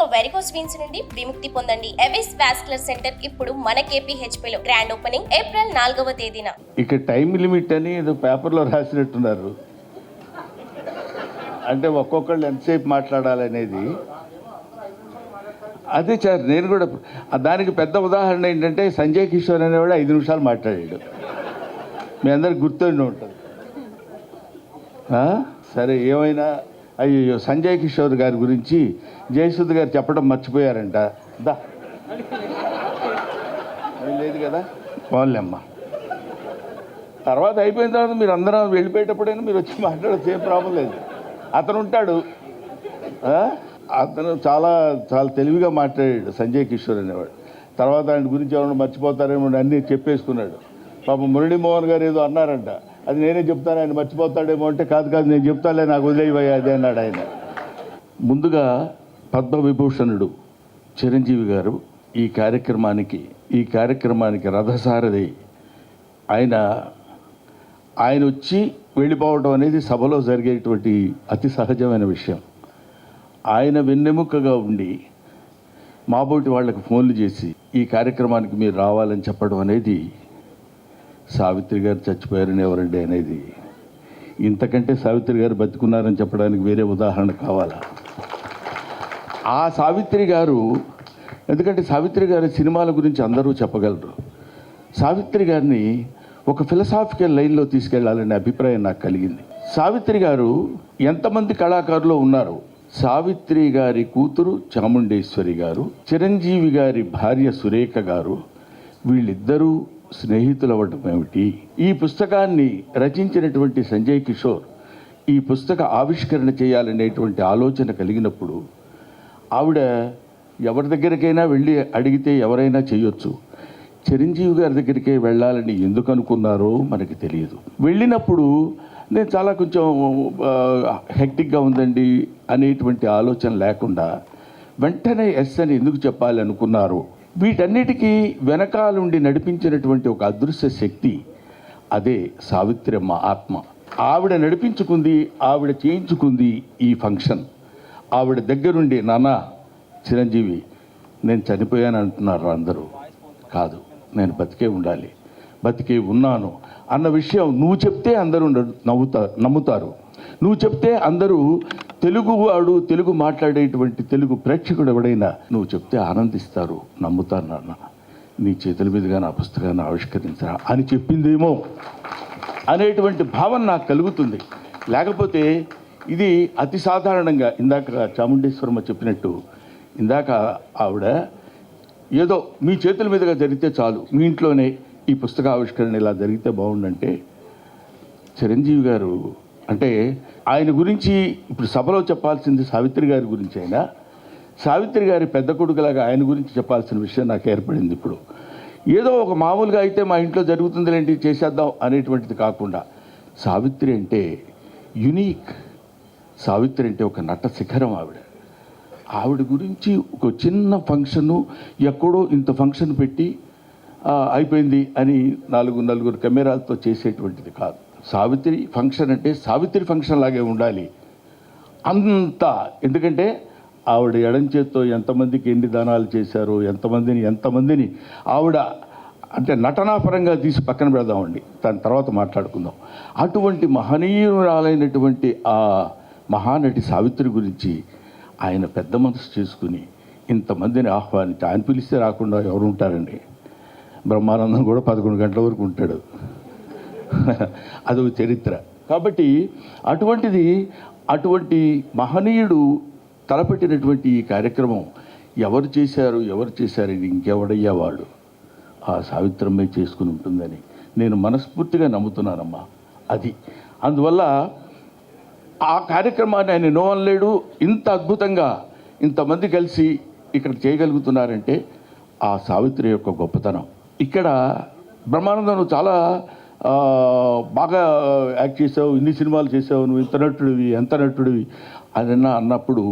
ఇక varicose veins నుండి విముక్తి పొందండి. ఎవిస్ వాస్కులర్ సెంటర్ ఇప్పుడు మన KPHP లో గ్రాండ్ ఓపెనింగ్ ఏప్రిల్ నాలుగవ తేదీన. ఇక టైం లిమిట్ అని ఏదో పేపర్లో రాసినట్టున్నారు. అంటే ఒక్కొక్కళ్ళు ఎంతసేపు మాట్లాడాలనేది. అదే సార్ నేను కూడా దానికి పెద్ద ఉదాహరణ ఏంటంటే సంజయ్ కిషోర్ అనేవాడు ఐదు నిమిషాలు మాట్లాడాడు. మీ అందరికి గుర్తుండి ఉంటుంది. సరే ఏమైనా అయ్యో సంజయ్ కిషోర్ గారి గురించి జయసుద్ గారు చెప్పడం మర్చిపోయారంట. దా. లేదు కదా? వాళ్ళమ్మా. తర్వాత అయిపోయిన తర్వాత మీరు అందరం వెళ్ళిపోయేటప్పుడైనా మీరు వచ్చి మాట్లాడచ్చు ఏం ప్రాబ్లం లేదు. అతను ఉంటాడు. అతను చాలా చాలా తెలివిగా మాట్లాడాడు సంజయ్ కిషోర్ అనేవాడు. తర్వాత ఆయన గురించి ఎవరైనా మర్చిపోతారేమో అన్నీ చెప్పేసుకున్నాడు. పాపం మురళీమోహన్ గారు ఏదో అన్నారంట. అది నేనే చెప్తాను ఆయన మర్చిపోతాడేమో అంటే కాదు కాదు నేను చెప్తాలే నాకు వదిలేవయ్యా అదే అన్నాడు ఆయన. ముందుగా పద్మవిభూషణుడు చిరంజీవి గారు ఈ కార్యక్రమానికి ఈ కార్యక్రమానికి రథసారథి. ఆయన ఆయన వచ్చి వెళ్ళిపోవడం అనేది సభలో జరిగేటువంటి అతి సహజమైన విషయం. ఆయన వెన్నెముకగా ఉండి మాబోటి వాళ్ళకి ఫోన్లు చేసి ఈ కార్యక్రమానికి మీరు రావాలని చెప్పడం అనేది సావిత్రి గారు చచ్చిపోయారని ఎవరండి అనేది. ఇంతకంటే సావిత్రి గారు బతుకున్నారని చెప్పడానికి వేరే ఉదాహరణ కావాలా? ఆ సావిత్రి గారు ఎందుకంటే సావిత్రి గారి సినిమాల గురించి అందరూ చెప్పగలరు. సావిత్రి గారిని ఒక ఫిలసాఫికల్ లైన్లో తీసుకెళ్ళాలనే అభిప్రాయం నాకు కలిగింది. సావిత్రి గారు ఎంతమంది కళాకారులు ఉన్నారు సావిత్రి గారి కూతురు చాముండేశ్వరి గారు చిరంజీవి గారి భార్య సురేఖ గారు వీళ్ళిద్దరూ స్నేహితులు అవ్వటం ఏమిటి ఈ పుస్తకాన్ని రచించినటువంటి సంజయ్ కిషోర్ ఈ పుస్తక ఆవిష్కరణ చేయాలనేటువంటి ఆలోచన కలిగినప్పుడు ఆవిడ ఎవరి దగ్గరికైనా వెళ్ళి అడిగితే ఎవరైనా చేయొచ్చు. చిరంజీవి గారి దగ్గరికే వెళ్ళాలని ఎందుకు అనుకున్నారో మనకి తెలియదు. వెళ్ళినప్పుడు నేను చాలా కొంచెం హెక్టిక్గా ఉందండి అనేటువంటి ఆలోచన లేకుండా వెంటనే ఎస్ అని ఎందుకు చెప్పాలి అనుకున్నారు వీటన్నిటికీ వెనకాలుండి నడిపించినటువంటి ఒక అదృశ్య శక్తి అదే సావిత్రమ్మ ఆత్మ. ఆవిడ నడిపించుకుంది ఆవిడ చేయించుకుంది ఈ ఫంక్షన్. ఆవిడ దగ్గరుండి నాన్న చిరంజీవి నేను చనిపోయాను అంటున్నారు అందరూ. కాదు నేను బతికే ఉండాలి బతికే ఉన్నాను అన్న విషయం నువ్వు చెప్తే అందరూ నవ్వుతారు నమ్ముతారు. నువ్వు చెప్తే అందరూ తెలుగు వాడు తెలుగు మాట్లాడేటువంటి తెలుగు ప్రేక్షకుడు ఎవడైనా నువ్వు చెప్తే ఆనందిస్తారు నమ్ముతారు నాన్న. నీ చేతుల మీదుగా నా పుస్తకాన్ని ఆవిష్కరించరా అని చెప్పిందేమో అనేటువంటి భావన నాకు కలుగుతుంది. లేకపోతే ఇది అతి సాధారణంగా ఇందాక చాముండేశ్వరమ్మ చెప్పినట్టు ఇందాక ఆవిడ ఏదో మీ చేతుల మీదుగా జరిగితే చాలు మీ ఇంట్లోనే ఈ పుస్తక ఆవిష్కరణ ఇలా జరిగితే బాగుండంటే చిరంజీవి గారు అంటే ఆయన గురించి ఇప్పుడు సభలో చెప్పాల్సింది సావిత్రి గారి గురించి అయినా సావిత్రి గారి పెద్ద కొడుకులాగా ఆయన గురించి చెప్పాల్సిన విషయం నాకు ఏర్పడింది ఇప్పుడు. ఏదో ఒక మామూలుగా అయితే మా ఇంట్లో జరుగుతుందిలేంటి చేసేద్దాం అనేటువంటిది కాకుండా సావిత్రి అంటే యునీక్. సావిత్రి అంటే ఒక నట శిఖరం ఆవిడ. ఆవిడ గురించి ఒక చిన్న ఫంక్షను ఎక్కడో ఇంత ఫంక్షన్ పెట్టి అయిపోయింది అని నాలుగు నలుగురు కెమెరాలతో చేసేటువంటిది కాదు. సావిత్రి ఫంక్షన్ అంటే సావిత్రి ఫంక్షన్ లాగే ఉండాలి. అంత ఎందుకంటే ఆవిడ ఎడం చేత్తో ఎంతమందికి ఎన్ని దానాలు చేశారో ఎంతమందిని ఎంతమందిని ఆవిడ అంటే నటనాపరంగా తీసి పక్కన పెడదామండి. దాని తర్వాత మాట్లాడుకుందాం. అటువంటి మహనీయురాలైనటువంటి ఆ మహానటి సావిత్రి గురించి ఆయన పెద్ద మనసు చేసుకుని ఇంతమందిని ఆహ్వానించి ఆయన పిలిస్తే రాకుండా ఎవరు ఉంటారండి? బ్రహ్మానందం కూడా పదకొండు గంటల వరకు ఉంటాడు. అదొక చరిత్ర. కాబట్టి అటువంటిది అటువంటి మహనీయుడు తలపెట్టినటువంటి ఈ కార్యక్రమం ఎవరు చేశారు ఎవరు చేశారు ఇది ఇంకెవడయ్యా వాడు ఆ సావిత్రమే చేసుకుని ఉంటుందని నేను మనస్ఫూర్తిగా నమ్ముతున్నానమ్మా. అది. అందువల్ల ఆ కార్యక్రమాన్ని ఆయన నో ఇంత అద్భుతంగా ఇంతమంది కలిసి ఇక్కడ చేయగలుగుతున్నారంటే ఆ సావిత్రి యొక్క గొప్పతనం. ఇక్కడ బ్రహ్మానందం చాలా బాగా యాక్ట్ చేసావు ఇన్ని సినిమాలు చేసావు నువ్వు ఇంత నటుడివి ఎంత నటుడివి అని అన్న అన్నప్పుడు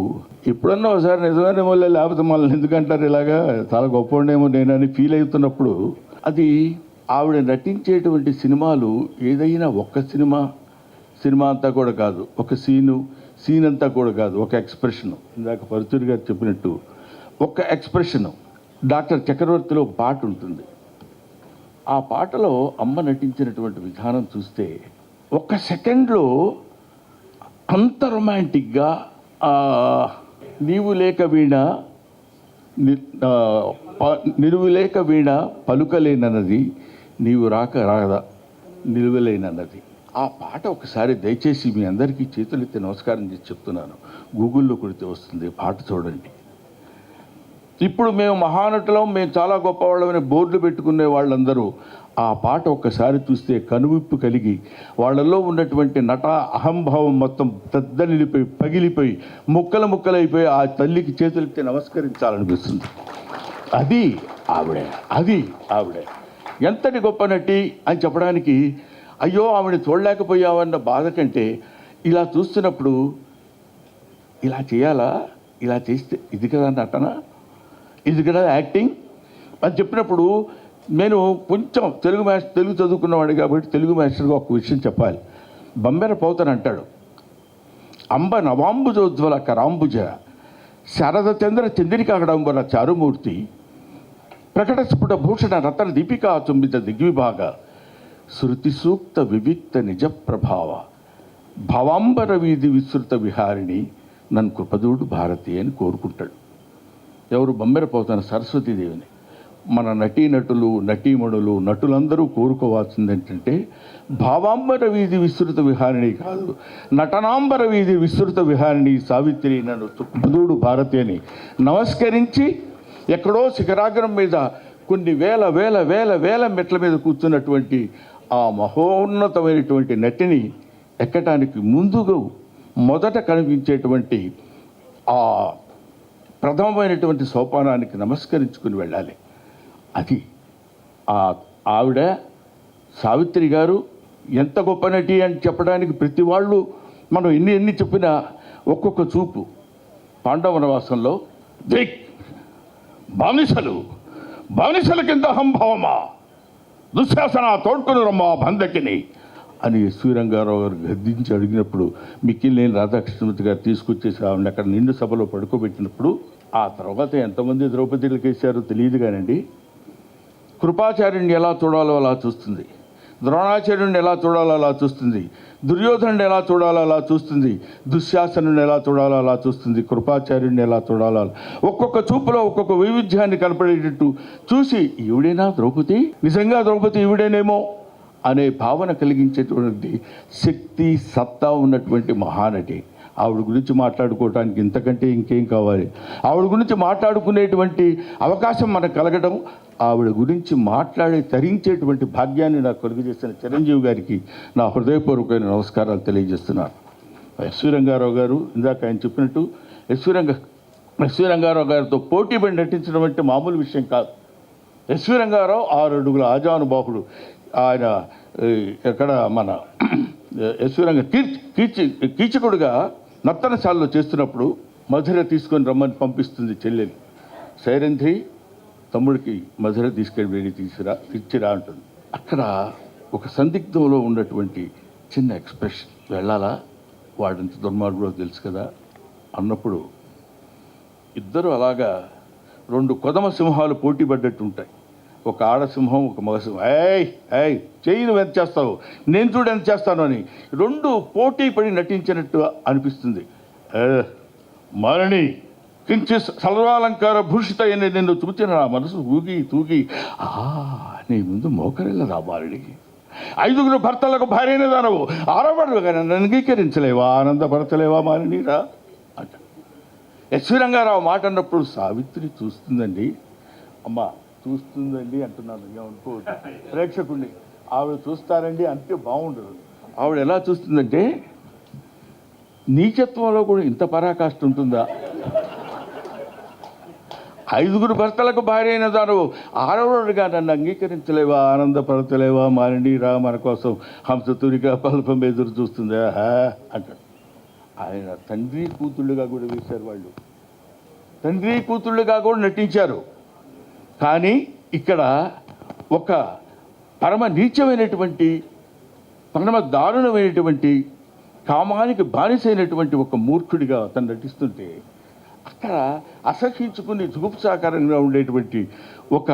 ఎప్పుడన్నా ఒకసారి నిజమైన మళ్ళీ లేకపోతే మళ్ళీ ఎందుకంటారు ఇలాగా? చాలా గొప్ప ఉండేమో నేనని ఫీల్ అవుతున్నప్పుడు అది ఆవిడ నటించేటువంటి సినిమాలు ఏదైనా ఒక్క సినిమా సినిమా అంతా కూడా కాదు ఒక సీను సీన్ అంతా కూడా కాదు ఒక ఎక్స్ప్రెషన్ ఇందాక పరుచూరి గారు చెప్పినట్టు ఒక ఎక్స్ప్రెషన్ డాక్టర్ చక్రవర్తిలో పాట ఉంటుంది. ఆ పాటలో అమ్మ నటించినటువంటి విధానం చూస్తే ఒక సెకండ్లో అంత రొమాంటిక్గా నీవు లేక వీణ ని- ప- నిలువు లేక వీణ పలుకలేనన్నది నీవు రాక రాదా నిలువలేనన్నది. ఆ పాట ఒకసారి దయచేసి మీ అందరికీ చేతులెత్తి నమస్కారం చేసి చెప్తున్నాను. గూగుల్లో కొడితే వస్తుంది. పాట చూడండి. ఇప్పుడు మేము మహానటులం మేము చాలా గొప్పవాళ్ళమని బోర్డులు పెట్టుకునే వాళ్ళందరూ ఆ పాట ఒక్కసారి చూస్తే కనువిప్పు కలిగి వాళ్ళల్లో ఉన్నటువంటి నట అహంభావం మొత్తం పెద్దనిలిపోయి పగిలిపోయి ముక్కలు ముక్కలైపోయి ఆ తల్లికి చేతులెత్తి నమస్కరించాలనిపిస్తుంది. అది ఆవిడ అది ఆవిడ. ఎంతటి గొప్ప నటి అని చెప్పడానికి అయ్యో ఆవిడ చూడలేకపోయావన్న బాధ కంటే ఇలా చూస్తున్నప్పుడు ఇలా చేయాలా? ఇలా చేస్తే ఇది కదా నటన? ఇది కదా యాక్టింగ్ అని చెప్పినప్పుడు నేను కొంచెం తెలుగు మాస్టర్ తెలుగు చదువుకున్నవాడు కాబట్టి తెలుగు మాస్టర్గా ఒక విషయం చెప్పాలి. బంబెర పోతన్ అంటాడు. అంబ నవాంబుజోజ్వల కరాంబుజ శారద చంద్ర చంద్రికాగడంబర చారుమూర్తి ప్రకట స్ఫుట భూషణ రతన దీపికా చుంబిత దిగ్విభాగ శృతి సూక్త వివిక్త నిజ ప్రభావ భవాంబర వీధి విస్తృత విహారిణి నన్ను కృపదూడు భారతి అని కోరుకుంటాడు. ఎవరు బొమ్మెరపోతున్న సరస్వతీదేవిని మన నటీనటులు నటీమణులు నటులందరూ కోరుకోవాల్సింది ఏంటంటే భావాంబర వీధి విస్తృత విహారిణి కాదు నటనాంబర వీధి విస్తృత విహారిణి సావిత్రి నన్ను బుధుడు భారతి అని నమస్కరించి ఎక్కడో శిఖరాగ్రం మీద కొన్ని వేల వేల వేల వేల మెట్ల మీద కూర్చున్నటువంటి ఆ మహోన్నతమైనటువంటి నటిని ఎక్కటానికి ముందుగా మొదట కనిపించేటువంటి ఆ ప్రథమమైనటువంటి సోపానానికి నమస్కరించుకుని వెళ్ళాలి. అది ఆ ఆవిడ సావిత్రి గారు ఎంత గొప్ప నటి అని చెప్పడానికి ప్రతి వాళ్ళు మనం ఎన్ని ఎన్ని చెప్పినా ఒక్కొక్క చూపు. పాండవ వనవాసంలో దిక్ బానిసలు! బానిసల కింద హంభవమా? దుశ్శాసన తోడ్కొని రమ్మా బందకిని అని శ్రీరంగారావు గారు గద్దించి అడిగినప్పుడు మిక్కిలేని రాధాకృష్ణమూర్తి గారు తీసుకొచ్చేసి ఆవిడ అక్కడ నిండు సభలో పడుకోబెట్టినప్పుడు ఆ తర్వాత ఎంతమంది ద్రౌపదీలకు వేశారో తెలియదు కానండి. కృపాచార్యుని ఎలా చూడాలో అలా చూస్తుంది. ద్రోణాచార్యుని ఎలా చూడాలో అలా చూస్తుంది. దుర్యోధనుడు ఎలా చూడాలో అలా చూస్తుంది. దుశ్శాసనుని ఎలా చూడాలో అలా చూస్తుంది. కృపాచార్యుని ఎలా చూడాలో ఒక్కొక్క చూపులో ఒక్కొక్క వైవిధ్యాన్ని కనపడేటట్టు చూసి ఈవిడేనా ద్రౌపది? నిజంగా ద్రౌపది ఈవిడేనేమో? అనే భావన కలిగించేటువంటి శక్తి సత్తా ఉన్నటువంటి మహానటి. ఆవిడ గురించి మాట్లాడుకోవటానికి ఇంతకంటే ఇంకేం కావాలి? ఆవిడ గురించి మాట్లాడుకునేటువంటి అవకాశం మనకు కలగడం ఆవిడ గురించి మాట్లాడి తరించేటువంటి భాగ్యాన్ని నాకు కలుగు చేసిన చిరంజీవి గారికి నా హృదయపూర్వకమైన నమస్కారాలు తెలియజేస్తున్నాను. ఎస్వి రంగారావు గారు ఇందాక ఆయన చెప్పినట్టు ఎస్వి రంగ ఎస్వి రంగారావు గారితో పోటీ పడి నటించడం అంటే మామూలు విషయం కాదు. ఎస్వి రంగారావు ఆరు అడుగుల ఆజానుబాహుడు. ఆయన ఎక్కడ మన యశ్వరంగ కీర్చి కీర్చి కీచకుడుగా నర్తనశాలలో చేస్తున్నప్పుడు మధుర తీసుకొని రమ్మని పంపిస్తుంది చెల్లెలు. సైరంధ్రి తమ్ముడికి మధుర తీసుకెళ్ళి వెళ్ళి తీసుకురా ఇచ్చిరా అంటుంది. అక్కడ ఒక సందిగ్ధంలో ఉన్నటువంటి చిన్న ఎక్స్ప్రెషన్ వెళ్ళాలా? వాడంత దుర్మార్గుడో తెలుసు కదా? అన్నప్పుడు ఇద్దరు అలాగా రెండు కొదమ సింహాలు పోటీ పడ్డట్టు ఉంటాయి ఒక ఆడసింహం ఒక మగసింహం ఏయ్ ఏయ్ చెయ్యి నువ్వు ఎంత చేస్తావు? నేను చూడు ఎంత చేస్తాను అని. రెండు పోటీ పడి నటించినట్టు అనిపిస్తుంది. మరణి మారణి కించి సర్వాలంకార భూషిత అని నిన్ను చూచిన నా మనసు ఊగి తూగి ఆ నీ ముందు మోకరిల్లదా మారణికి ఐదుగురు భర్తలకు భార్యనే దానవు. కానీ నన్ను అంగీకరించలేవా? ఆనందపరచలేవా మారినీరా అంట. ఎస్వి రంగారావు మాట అన్నప్పుడు సావిత్రి చూస్తుందండి. అమ్మ చూస్తుందండి అంటున్నాను. అనుకోవద్దు ప్రేక్షకుడిని ఆవిడ చూస్తారండి అంటే బాగుండదు ఆవిడ ఎలా చూస్తుందంటే నీచత్వంలో కూడా ఇంత పరాకాష్ట ఉంటుందా? ఐదుగురు భర్తలకు భార్య అయిన తాను ఆరవడుగా నన్ను అంగీకరించలేవా? ఆనందపరచలేవా? మారండి రా మన కోసం. హంసతూరిగా పల్పం ఎదురు చూస్తుందా? అంటాడు. ఆయన తండ్రి కూతుళ్ళుగా కూడా వేశారు వాళ్ళు. తండ్రి కూతుళ్ళుగా కూడా నటించారు. కానీ ఇక్కడ ఒక పరమ నీచమైనటువంటి పరమ దారుణమైనటువంటి కామానికి బానిసైనటువంటి ఒక మూర్ఖుడిగా అతను నటిస్తుంటే అక్కడ అసహించుకుని జుగుప్సాకారంగా ఉండేటువంటి ఒక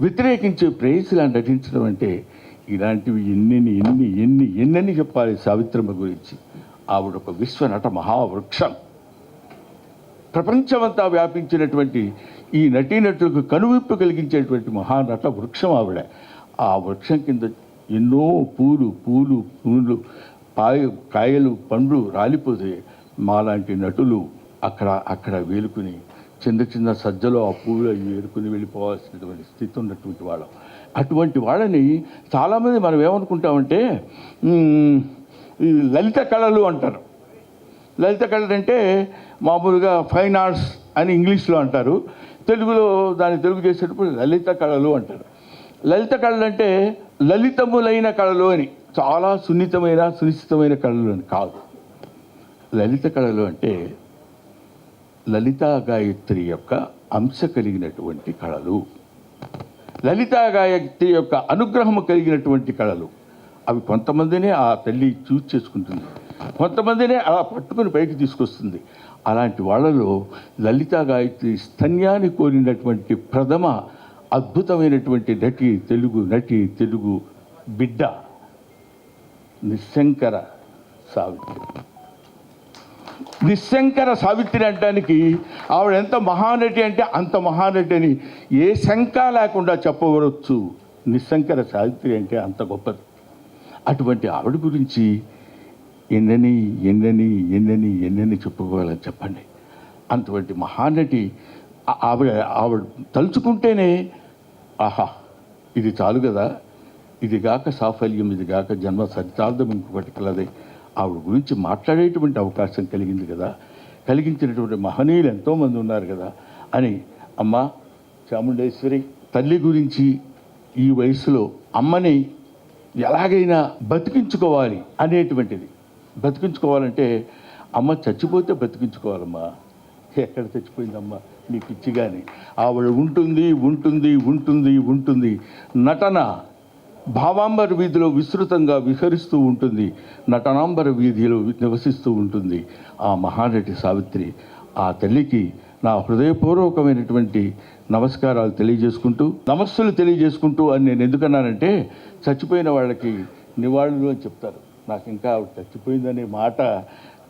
వ్యతిరేకించే ప్రేయసిలా నటించడం అంటే ఇలాంటివి ఎన్నెన్ని ఎన్ని ఎన్ని ఎన్నని చెప్పాలి సావిత్రమ్మ గురించి. ఆవిడ ఒక విశ్వనట మహావృక్షం. ప్రపంచమంతా వ్యాపించినటువంటి ఈ నటీనటులకు కనువిప్పు కలిగించేటువంటి మహానట వృక్షం ఆవిడ. ఆ వృక్షం కింద ఎన్నో పూలు పూలు పూలు పాయ కాయలు పండ్లు రాలిపోతే మాలాంటి నటులు అక్కడ అక్కడ వేలుకుని చిన్న చిన్న సజ్జలో ఆ పూలు అవి ఏరుకుని వెళ్ళిపోవాల్సినటువంటి స్థితి ఉన్నటువంటి వాళ్ళం. అటువంటి వాళ్ళని చాలామంది మనం ఏమనుకుంటామంటే ఈ లలిత కళలు అంటారు. లలిత కళలు అంటే మామూలుగా ఫైన్ ఆర్ట్స్ అని ఇంగ్లీష్లో అంటారు. తెలుగులో దాన్ని తెలుగు చేసేటప్పుడు లలిత కళలు అంటారు. లలిత కళలు అంటే లలితములైన కళలు అని. చాలా సున్నితమైన సునిశ్చితమైన కళలు అని కాదు. లలిత కళలు అంటే లలితా గాయత్రి యొక్క అంశ కలిగినటువంటి కళలు. లలితా గాయత్రి యొక్క అనుగ్రహము కలిగినటువంటి కళలు. అవి కొంతమందినే ఆ తల్లి చూజ్ చేసుకుంటుంది. కొంతమందినే అలా పట్టుకుని పైకి తీసుకొస్తుంది. అలాంటి వాళ్ళలో లలితా గాయత్రి స్తన్యాన్ని కోరినటువంటి ప్రథమ అద్భుతమైనటువంటి నటి తెలుగు నటి తెలుగు బిడ్డ నిశంకర సావిత్రి. నిశంకర సావిత్రి అంటానికి ఆవిడ ఎంత మహానటి అంటే అంత మహానటి అని ఏ శంక లేకుండా చెప్పవచ్చు. నిశంకర సావిత్రి అంటే అంత గొప్పది. అటువంటి ఆవిడ గురించి ఎన్నని ఎన్నని ఎన్నని ఎన్నని చెప్పుకోవాలని చెప్పండి. అటువంటి మహానటి ఆవిడ ఆవిడ తలుచుకుంటేనే ఆహా ఇది చాలు కదా. ఇది గాక సాఫల్యం ఇది గాక జన్మ సరితార్థం ఇంకొకటి కలదే. ఆవిడ గురించి మాట్లాడేటువంటి అవకాశం కలిగింది కదా. కలిగించినటువంటి మహనీయులు ఎంతోమంది ఉన్నారు కదా అని అమ్మ చాముండేశ్వరి తల్లి గురించి ఈ వయసులో అమ్మని ఎలాగైనా బతికించుకోవాలి అనేటువంటిది. బతికించుకోవాలంటే అమ్మ చచ్చిపోతే బతికించుకోవాలమ్మా. ఎక్కడ చచ్చిపోయిందమ్మా? నీ పిచ్చి కానీ ఆవిడ ఉంటుంది ఉంటుంది ఉంటుంది ఉంటుంది. నటన భావాంబర వీధిలో విస్తృతంగా విహరిస్తూ ఉంటుంది. నటనాంబర వీధిలో నివసిస్తూ ఉంటుంది. ఆ మహానటి సావిత్రి ఆ తల్లికి నా హృదయపూర్వకమైనటువంటి నమస్కారాలు తెలియజేసుకుంటూ నమస్సులు తెలియజేసుకుంటూ అని నేను ఎందుకన్నానంటే చచ్చిపోయిన వాళ్ళకి నివాళులు అని చెప్తారు. నాకు ఇంకా చచ్చిపోయిందనే మాట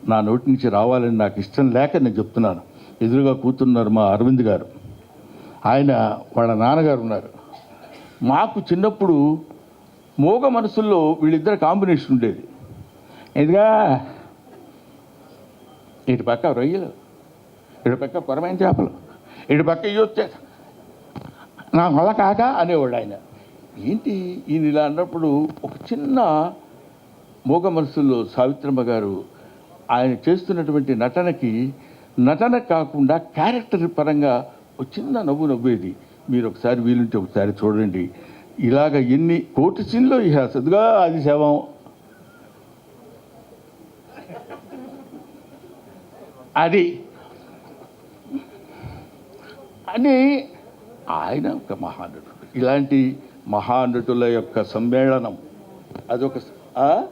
నా నోటి నుంచి రావాలని నాకు ఇష్టం లేక నేను చెప్తున్నాను. ఎదురుగా కూతున్నారు మా అరవింద్ గారు. ఆయన వాళ్ళ నాన్నగారు ఉన్నారు. మాకు చిన్నప్పుడు మోగ మనసుల్లో వీళ్ళిద్దరు కాంబినేషన్ ఉండేది. ఇదిగా ఇటు పక్క రొయ్యలు ఇటు పక్క కొరమైన చేపలు ఇటు పక్క ఇవి నా వల్ల కాక అనేవాడు ఆయన. ఏంటి ఈయన ఇలా అన్నప్పుడు ఒక చిన్న మూగ మనసుల్లో సావిత్రమ్మ గారు ఆయన చేస్తున్నటువంటి నటనకి నటన కాకుండా క్యారెక్టర్ పరంగా ఒక చిన్న నవ్వు నవ్వేది. మీరు ఒకసారి వీలుంటే ఒకసారి చూడండి. ఇలాగ ఎన్ని కోటి సీన్లో ఇహ సదుగా అది శవం అది. అని ఆయన ఒక మహానటుడు. ఇలాంటి మహానటుల యొక్క సమ్మేళనం. అదొక ఆ?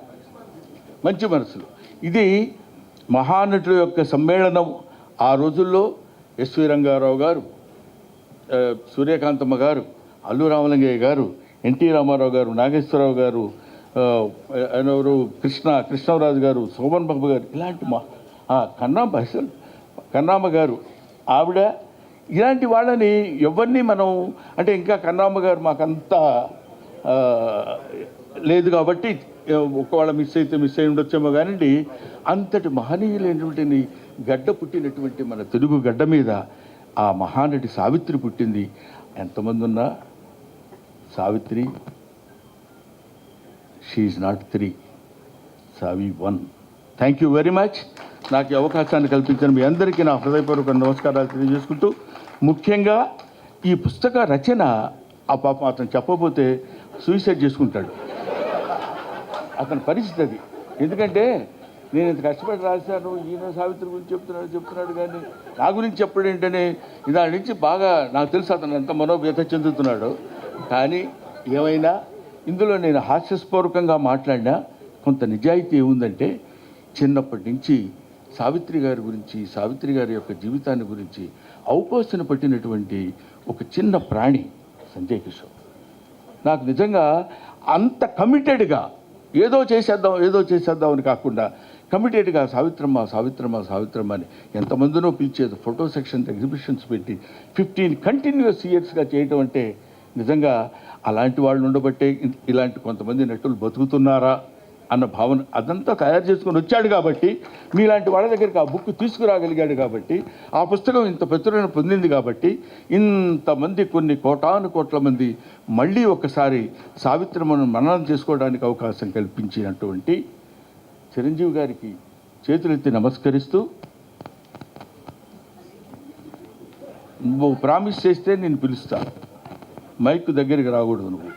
మంచి మనసులు. ఇది మహానటుల యొక్క సమ్మేళనం ఆ రోజుల్లో ఎస్వి రంగారావు గారు సూర్యకాంతమ్మ గారు అల్లు రామలింగయ్య గారు ఎన్టీ రామారావు గారు నాగేశ్వరరావు గారు ఆ, ఎవరు? కృష్ణ కృష్ణరాజు గారు శోభన్ బాబు గారు ఇలాంటి మా కన్నామ కన్నాంబ అసలు గారు. ఆవిడ ఇలాంటి వాళ్ళని ఎవరిని మనం అంటే ఇంకా కన్నాంబ గారు మాకంతా లేదు కాబట్టి ఒకవేళ మిస్ అయితే మిస్ అయి ఉండొచ్చేమో కానివ్వండి అంతటి మహనీయులైనటువంటి గడ్డ పుట్టినటువంటి మన తెలుగు గడ్డ మీద ఆ మహానటి సావిత్రి పుట్టింది. ఎంతమంది ఉన్నా Savitri she not three Savi one. Thank you very much నాకు అవకాశాన్ని కల్పించిన మీ అందరికీ నా హృదయపూర్వక నమస్కారాలు తెలియజేసుకుంటూ ముఖ్యంగా ఈ పుస్తక రచన ఆ పాపం అతను చెప్పబోతే సూసైడ్ చేసుకుంటాడు. అతని పరిస్థితి అది. ఎందుకంటే నేను ఇంత కష్టపడి రాశాను ఈయన సావిత్రి గురించి చెప్తున్నాడు చెప్తున్నాడు కానీ నా గురించి చెప్పడం ఏంటనే దాని నుంచి బాగా నాకు తెలుసు అతను ఎంత మనోవ్యత చెందుతున్నాడు. కానీ ఏమైనా ఇందులో నేను హాస్యస్పూర్వకంగా మాట్లాడినా కొంత నిజాయితీ ఏముందంటే చిన్నప్పటి నుంచి సావిత్రి గారి గురించి సావిత్రి గారి యొక్క జీవితాన్ని గురించి అవపోసన పట్టినటువంటి ఒక చిన్న ప్రాణి సంజయ్ కిషోర్. నాకు నిజంగా అంత కమిటెడ్గా ఏదో చేసేద్దాం ఏదో చేసేద్దాం అని కాకుండా కమిటేట్గా సావిత్రమ్మ సావిత్రమ్మ సావిత్రమ్మ అని ఎంతమందినో పిలిచేది ఫోటో సెక్షన్స్ ఎగ్జిబిషన్స్ పెట్టి ఫిఫ్టీన్ కంటిన్యూస్ ఇయర్స్గా చేయటం అంటే నిజంగా అలాంటి వాళ్ళు ఉండబట్టే ఇలాంటి కొంతమంది నటులు బతుకుతున్నారా? అన్న భావన అదంతా తయారు చేసుకొని వచ్చాడు కాబట్టి మీలాంటి వాళ్ళ దగ్గరికి ఆ బుక్ తీసుకురాగలిగాడు కాబట్టి ఆ పుస్తకం ఇంత ప్రచురణ పొందింది కాబట్టి ఇంతమంది కొన్ని కోటాను కోట్ల మంది మళ్ళీ ఒకసారి సావిత్రమను మననం చేసుకోవడానికి అవకాశం కల్పించినటువంటి చిరంజీవి గారికి చేతులెత్తి నమస్కరిస్తూ నువ్వు ప్రామిస్ చేస్తే నేను పిలుస్తా. మైక్ దగ్గరికి రాకూడదు నువ్వు.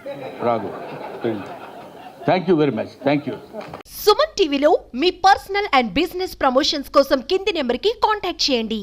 రాకూడదు thank you very much thank you Suman టీవీలో మీ పర్సనల్ అండ్ బిజినెస్ ప్రమోషన్స్ కోసం కింది నెంబర్కి కాంటాక్ట్ చేయండి.